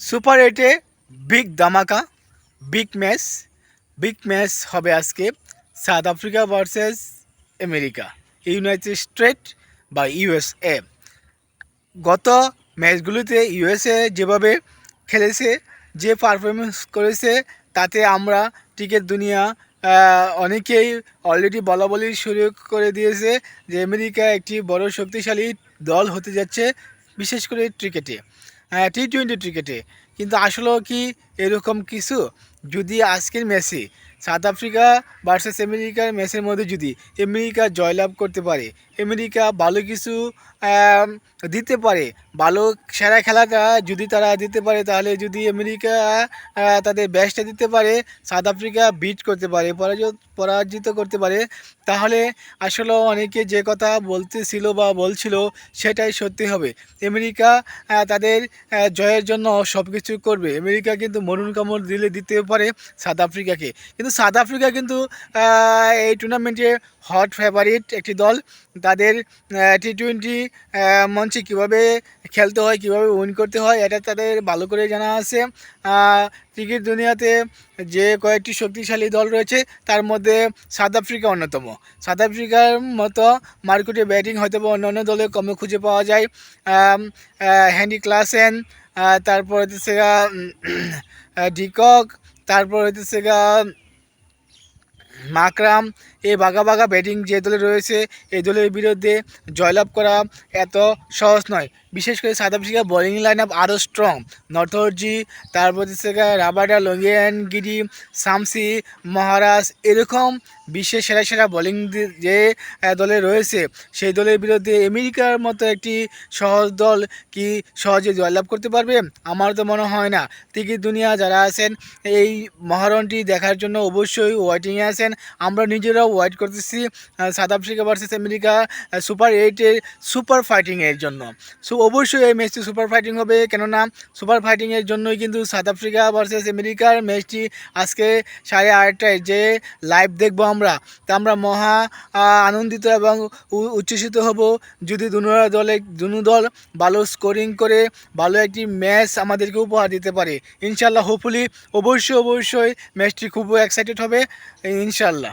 Super এইটে big দামাকা big match big match হবে আজকে South Africa versus America, United State বা ইউএসএ। গত ম্যাচগুলিতে ইউএসএ যেভাবে খেলেছে, যে পারফরমেন্স করেছে, তাতে আমরা টিকেট দুনিয়া অনেকেই অলরেডি বলা বলি শুরু করে দিয়েছে যে আমেরিকা একটি বড় শক্তিশালী দল হতে যাচ্ছে, বিশেষ করে ক্রিকেটে। টি টোয়েন্টি ক্রিকেটে কিন্তু আসলেও কি এরকম কিছু? যদি আজকের ম্যাচে সাউথ আফ্রিকা ভার্সেস আমেরিকার ম্যাচের মধ্যে যদি আমেরিকা জয়লাভ করতে পারে, আমেরিকা ভালো কিছু দিতে পারে ভালো সেরা খেলাটা যদি তারা দিতে পারে, তাহলে যদি আমেরিকা তাদের ব্যাচটা দিতে পারে, সাউথ আফ্রিকা বিট করতে পারে, পরাজিত পরাজিত করতে পারে, তাহলে আসলে অনেকে যে কথা বলতেছিল বা বলছিল সেটাই সত্যি হবে। আমেরিকা তাদের জয়ের জন্য সব কিছু করবে। আমেরিকা কিন্তু মরুণ কামড় দিলে দিতে পারে সাউথ আফ্রিকাকে। কিন্তু সাউথ আফ্রিকা কিন্তু এই টুর্নামেন্টে হট ফেভারিট একটি দল। তাদের টি টোয়েন্টি মঞ্চে কীভাবে খেলতে হয়, কীভাবে উইন করতে হয়, এটা তাদের ভালো করে জানা আছে। ক্রিকেট দুনিয়াতে যে কয়েকটি শক্তিশালী দল রয়েছে, তার মধ্যে সাউথ আফ্রিকা অন্যতম। সাউথ আফ্রিকার মতো মার্কেটে ব্যাটিং হয়তো বা অন্যান্য দলে কমে খুঁজে পাওয়া যায়। হ্যান্ডি ক্লাসেন তারপর হচ্ছে ডিকক তারপর হচ্ছে মাকরাম এই বাঘা বাঘা ব্যাটিং যে দলে রয়েছে, এই দলের বিরুদ্ধে জয়লাভ করা এত সহজ নয়। বিশেষ করে সাউথ আফ্রিকার বোলিং লাইন আপ আরও স্ট্রং নর্থজি তারপর হচ্ছে রাবাডা লঙ্গিয়ান গিরি সামসি, মহারাজ, এরকম বিশ্বের সেরা সেরা বোলিং যে দলে রয়েছে, সেই দলের বিরুদ্ধে আমেরিকার মতো একটি সহজ দল কি সহজে জয়লাভ করতে পারবে? আমার তো মনে হয় না। টিকিট দুনিয়া যারা আছেন, এই মহারণটি দেখার জন্য অবশ্যই ওয়েটিংয়ে আছেন। আমরা নিজেরাও ওয়েট করতেছি South Africa versus America super এইটের সুপার ফাইটিংয়ের জন্য। সো অবশ্যই এই ম্যাচটি সুপার ফাইটিং হবে, কেননা সুপার ফাইটিংয়ের জন্যই কিন্তু সাউথ আফ্রিকা ভার্সেস আমেরিকার ম্যাচটি আজকে সাড়ে আটটায় যে লাইভ দেখব আমরা। তা আমরা মহা আনন্দিত এবং উচ্ছ্বসিত হব। যদি দুনো দলে, দুনো দল ভালো স্কোরিং করে, ভালো একটি ম্যাচ আমাদেরকে উপহার দিতে পারে, ইনশাল্লাহ হোপফুলি অবশ্যই অবশ্যই ম্যাচটি খুব এক্সাইটেড হবে, ইনশাল্লাহ।